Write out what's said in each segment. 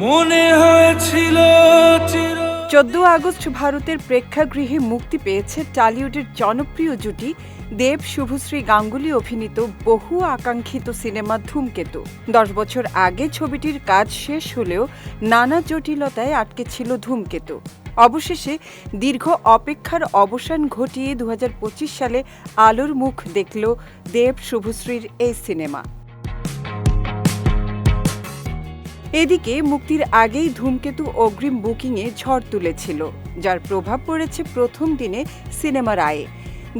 মনে হয়েছিল চোদ্দ আগস্ট ভারতের প্রেক্ষাগৃহে মুক্তি পেয়েছে টালিউডের জনপ্রিয় জুটি দেব শুভশ্রী গাঙ্গুলি অভিনীত বহু আকাঙ্ক্ষিত সিনেমা ধূমকেতু। দশ বছর আগে ছবিটির কাজ শেষ হলেও নানা জটিলতায় আটকে ছিল ধূমকেতু। অবশেষে দীর্ঘ অপেক্ষার অবসান ঘটিয়ে দুহাজার পঁচিশ সালে আলোর মুখ দেখল দেব শুভশ্রীর এই সিনেমা। এদিকে মুক্তির আগেই ধূমকেতু অগ্রিম বুকিংয়ে ঝড় তুলেছিল, যার প্রভাব পড়েছে প্রথম দিনে সিনেমার আয়ে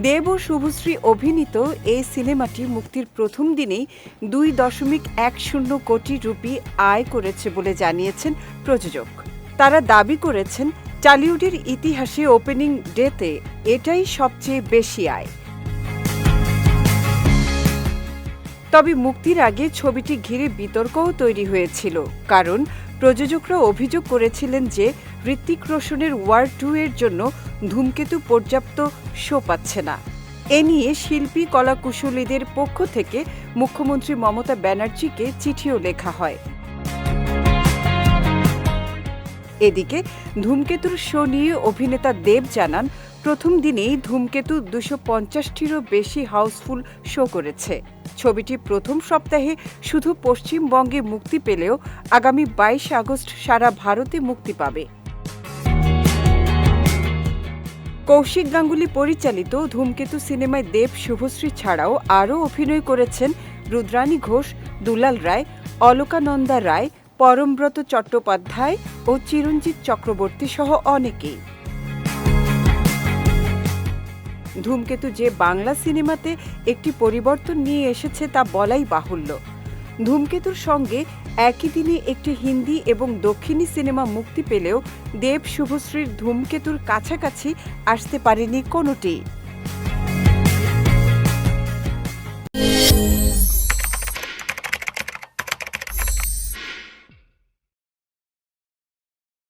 দেব ও শুভশ্রী অভিনীত এই সিনেমাটি মুক্তির প্রথম দিনেই দুই দশমিক এক শূন্য কোটি রুপি আয় করেছে বলে জানিয়েছেন প্রযোজক। তারা দাবি করেছেন, টালিউডের ইতিহাসে ওপেনিং ডেতে এটাই সবচেয়ে বেশি আয়। তবে মুক্তির আগে ছবিটি ঘিরে বিতর্কও তৈরি হয়েছিল, কারণ প্রযোজকরা অভিযোগ করেছিলেন যে ঋত্বিক রোশনের ওয়ার টু এর জন্য ধূমকেতু পর্যাপ্ত শো পাচ্ছে না। এ নিয়ে শিল্পী কলাকুশলীদের পক্ষ থেকে মুখ্যমন্ত্রী মমতা ব্যানার্জিকে চিঠিও লেখা হয়। এদিকে ধূমকেতুর শো নিয়ে অভিনেতা দেব জানান প্রথম দিনেই ধূমকেতু দুশো পঞ্চাশটিরও বেশি হাউসফুল শো করেছে। ছবিটি প্রথম সপ্তাহে শুধু পশ্চিমবঙ্গে মুক্তি পেলেও আগামী বাইশ আগস্ট সারা ভারতে মুক্তি পাবে। কৌশিক গাঙ্গুলি পরিচালিত ধূমকেতু সিনেমায় দেব শুভশ্রী ছাড়াও আরও অভিনয় করেছেন রুদ্রাণী ঘোষ, দুলাল রায়, অলকানন্দা রায়, পরমব্রত চট্টোপাধ্যায় ও চিরঞ্জিত চক্রবর্তী সহ অনেকেই। ধূমকেতু যে বাংলা সিনেমাতে একটি পরিবর্তন নিয়ে এসেছে তা বলাই বাহুল্য। ধূমকেতুর সঙ্গে একই দিনে একটি হিন্দি এবং দক্ষিণী সিনেমা মুক্তি পেলেও দেব শুভশ্রীর ধূমকেতুর কাছাকাছি আসতে পারেনি কোনোটি।